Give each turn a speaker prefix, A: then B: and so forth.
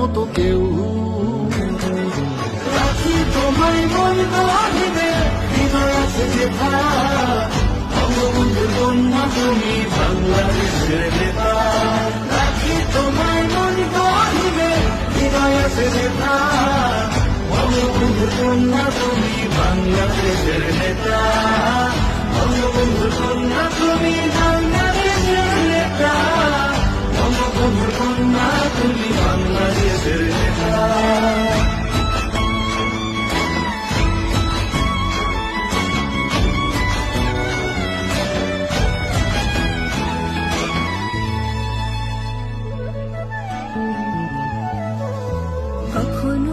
A: মতো কেউ।
B: রাখি তোমায় মন কাহিবে হৃদয় বঙ্গবন্ধু কন্যা তুমি বাংলাদেশের নেতা। রাখি তোমায় মন কাহিবে হৃদয় আছে যে বঙ্গবন্ধু কন্যা তুমি বাংলাদেশের নেতা। বঙ্গবন্ধু কন্যা তুমি কখনো